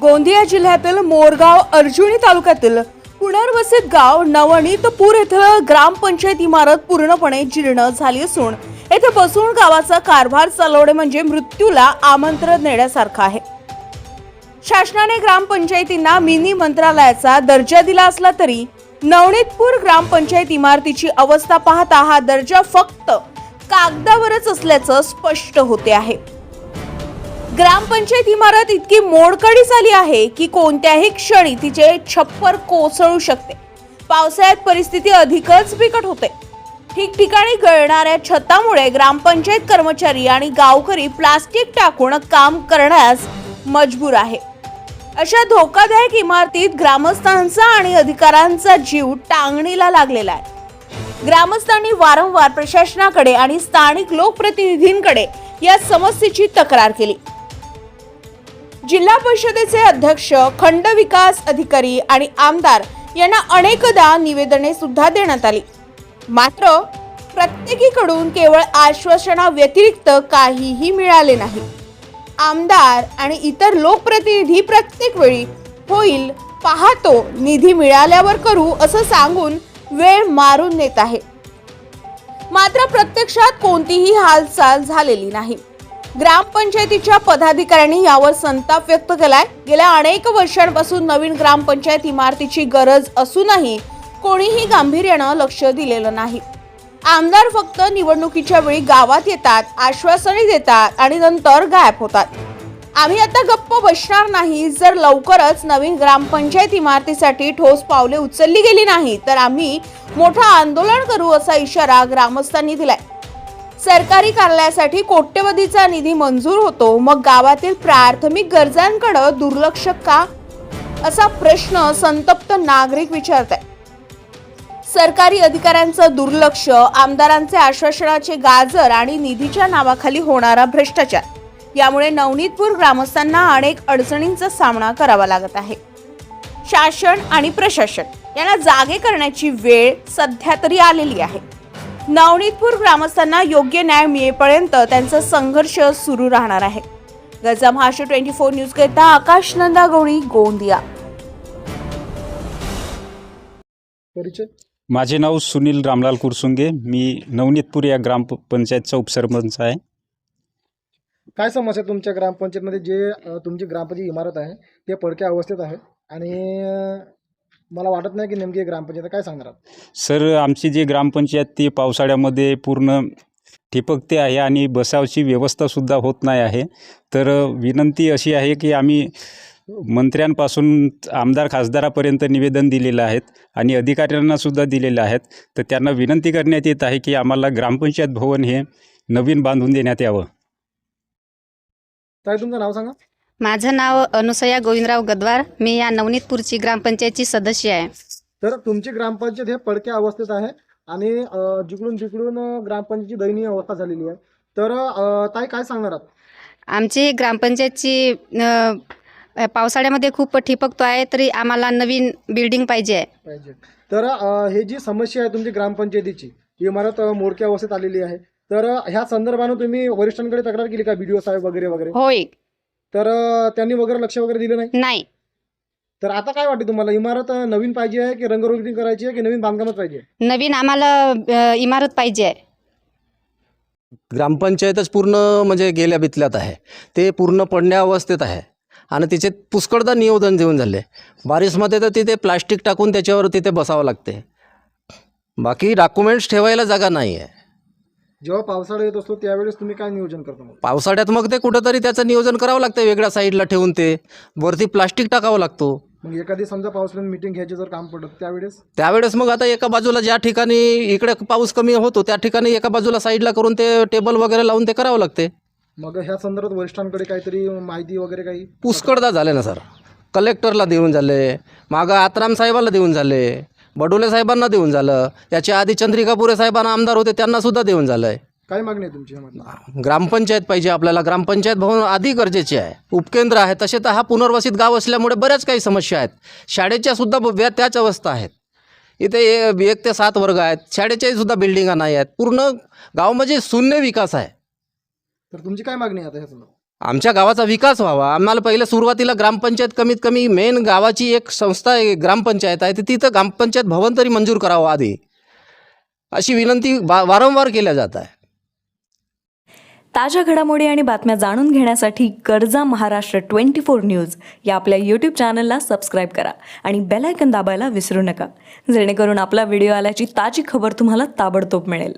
गोंदिया जिल्ह्यातील मोरगाव अर्जुनी तालुक्यातील पुनर्वसित गाव नवनीतपूर येथील ग्रामपंचायत इमारत पूर्णपणे जीर्ण झाली असून येथे बसून गावाचा कारभार चालवणे म्हणजे मृत्यूला आमंत्रण देण्यासारखं आहे. शासनाने ग्रामपंचायतींना मिनी मंत्रालयाचा दर्जा दिला असला तरी नवनीतपूर ग्रामपंचायत इमारतीची अवस्था पाहता हा दर्जा फक्त कागदावरच असल्याचं स्पष्ट होते आहे. ग्रामपंचायत इमारत इतकी मोडकळी झाली आहे की कोणत्याही क्षणी तिचे छप्पर कोसळू शकते. पावसाळ्यात परिस्थिती अधिकच बिकट होते. ठिकठिकाणी गळणाऱ्या छतामुळे ग्रामपंचायत कर्मचारी आणि गावकरी प्लास्टिक टाकून काम करण्यास मजबूर आहे. अशा धोकादायक इमारतीत ग्रामस्थांचा आणि अधिकारांचा जीव टांगणीला लागलेला आहे. ग्रामस्थांनी वारंवार प्रशासनाकडे आणि स्थानिक लोकप्रतिनिधींकडे या समस्येची तक्रार केली. जिल्हा परिषदेचे अध्यक्ष खंड विकास अधिकारी आणि आमदार यांना अनेकदा निवेदने सुद्धा देण्यात आली. मात्र प्रत्येकीकडून केवळ आश्वासना व्यतिरिक्त काहीही मिळाले नाही. आमदार आणि इतर लोकप्रतिनिधी प्रत्येक वेळी होईल पाहतो निधी मिळाल्यावर करू असं सांगून वेळ मारून नेत आहे. मात्र प्रत्यक्षात कोणतीही हालचाल झालेली नाही. ग्रामपंचायतीच्या पदाधिकाऱ्यांनी यावर संताप व्यक्त केलाय. गेल्या अनेक वर्षांपासून नवीन ग्रामपंचायत इमारतीची गरज असूनही कोणीही गांभीर्यानं लक्ष दिलेलं नाही. आमदार फक्त निवडणुकीच्या वेळी गावात येतात आश्वासने देतात आणि नंतर गायब होतात. आम्ही आता गप्प बसणार नाही. जर लवकरच नवीन ग्रामपंचायत इमारतीसाठी ठोस पावले उचलली गेली नाही तर आम्ही मोठं आंदोलन करू असा इशारा ग्रामस्थांनी दिलाय. सरकारी कार्यालयासाठी कोट्यवधीचा निधी मंजूर होतो. मग गावातील प्राथमिक गरजांकडे दुर्लक्ष का? असा प्रश्न संतप्त नागरिक विचारत आहे सरकारी अधिकाऱ्यांचं दुर्लक्ष आमदारांचे आश्वासनाचे गाजर आणि निधीच्या नावाखाली होणारा भ्रष्टाचार. यामुळे नवनीतपूर ग्रामस्थांना अनेक अडचणींचा सामना करावा लागत आहे. शासन आणि प्रशासन यांना जागे करण्याची वेळ सध्या तरी आलेली आहे. नवनीतपूर ग्रामस्थांना योग्य न्याय मिळेपर्यंत त्यांचा संघर्ष सुरू राहणार आहे. गजा महाराष्ट्र ट्वेंटी फोर न्यूज करता आकाश नंदा गवळी गोंदिया. परिचय? माझे नाव सुनील रामलाल कुरसुंगे. मी नवनीतपूर या ग्रामपंचायतचा उपसरपंच आहे. काय समस्या आहे तुमच्या ग्रामपंचायतमध्ये? जे अ, तुमची ग्रामपंचायत इमारत आहे ते पडक्या अवस्थेत आहे आणि अ, मला वाटत नाही की नेमकी ग्रामपंचायत. काय सांगणार आहात? सर आमची जी ग्रामपंचायत ती पावसाळ्यामध्ये पूर्ण ठिपकते आहे आणि बसावची व्यवस्थासुद्धा होत नाही आहे तर विनंती अशी आहे की आम्ही मंत्र्यांपासून आमदार खासदारापर्यंत निवेदन दिलेलं आहेत आणि अधिकाऱ्यांनासुद्धा दिलेलं आहेत तर त्यांना विनंती करण्यात येत आहे की आम्हाला ग्रामपंचायत भवन हे नवीन बांधून देण्यात यावं ताई तुमचं नाव सांगा माझं नाव अनुसया गोविंदराव गदवार. मी या नवनीतपूरची ग्रामपंचायतची सदस्य आहे. तर तुमची ग्रामपंचायत हे पडक्या अवस्थेत आहे आणि अ, जिकडून अ, ग्रामपंचायतीची दयनीय अवस्था झालेली आहे. तर अ, ताई काय सांगणार आहात? आमची ग्रामपंचायतची अ, पावसाळ्यामध्ये खूप ठिपकतो आहे तरी आम्हाला नवीन बिल्डिंग पाहिजे. आहे पाहिजे. तर अ, हे जी समस्या आहे तुमची ग्रामपंचायतीची इमारत अ, मोडक्या अवस्थेत आलेली आहे. तर अ, ह्या संदर्भानं तुम्ही वरिष्ठांकडे तक्रार केली का? बी डी ओ साहेब वगैरे वगैरे? होय. तर अ, त्यांनी वगैरे लक्ष वगैरे दिलं नाही? नाही. तर आता काय वाटते तुम्हाला? इमारत अ, नवीन पाहिजे आहे की रंगरोगणी करायची आहे की नवीन बांधकामच पाहिजे नवीन आम्हाला अ, इमारत पाहिजे आहे. ग्रामपंचायतच पूर्ण म्हणजे गेल्या बितल्यात आहे. ते पूर्ण पडण्या अवस्थेत आहे. आणि तिचे पुष्कळदा नियोजन देऊन झाले. बारिशमध्ये तर तिथे प्लास्टिक टाकून त्याच्यावर तिथे बसावं लागते. बाकी डॉक्युमेंट्स ठेवायला जागा नाही आहे जेव्हा पावसाळा येत असतो त्यावेळेस तुम्ही काय नियोजन करता मग? पावसाळ्यात मग ते कुठंतरी त्याचं नियोजन करावं लागतं वेगळ्या साईडला ठेवून ते. वरती प्लास्टिक टाकावं लागतो. मग एखादी समजा पावसाळ्यात मिटिंग घ्यायची जर काम पडत त्यावेळेस? त्यावेळेस मग आता एका बाजूला ज्या ठिकाणी इकडे पाऊस कमी होतो त्या ठिकाणी एका बाजूला साईडला करून ते टेबल वगैरे लावून ते करावं लागते. मग ह्या संदर्भात वरिष्ठांकडे काहीतरी माहिती वगैरे काही? पुष्कळदा झाले ना सर कलेक्टरला देऊन झाले मागं आत्राम साहेबाला देऊन झाले. बडोले साहेबांना देऊन झालं. याच्या आधी चंद्रिकापुरे साहेबांना आमदार होते त्यांनासुद्धा देऊन झालं आहे काय मागणी आहे तुमची ग्रामपंचायत पाहिजे आपल्याला. ग्रामपंचायत भवन आधी गरजेचे आहे. उपकेंद्र आहे. तसे तर हा पुनर्वसित गाव असल्यामुळे बऱ्याच काही समस्या आहेत. शाळेच्या सुद्धा ब- व्या- त्याच अवस्था आहेत. इथे ए- एक ते सात वर्ग आहेत. शाळेच्याही सुद्धा बिल्डिंगा नाही आहेत. पूर्ण गाव म्हणजे शून्य विकास आहे. तर तुमची काय मागणी आहे आता ह्या संदर्भात? आमच्या गावाचा विकास व्हावा. आम्हाला पहिलं सुरुवातीला ग्रामपंचायत कमीत कमी मेन गावाची एक संस्था आहे ग्रामपंचायत आहे. तर तिथं ग्रामपंचायत भवन तरी मंजूर करावं आधी. अशी विनंती वा वारंवार केल्या जात आहे. ताज्या घडामोडी आणि बातम्या जाणून घेण्यासाठी गरजा महाराष्ट्र ट्वेंटी फोर न्यूज या आपल्या यूट्यूब चॅनलला सबस्क्राईब करा आणि बेलायकन दाबायला विसरू नका. जेणेकरून आपला व्हिडिओ आल्याची ताजी खबर तुम्हाला ताबडतोब मिळेल.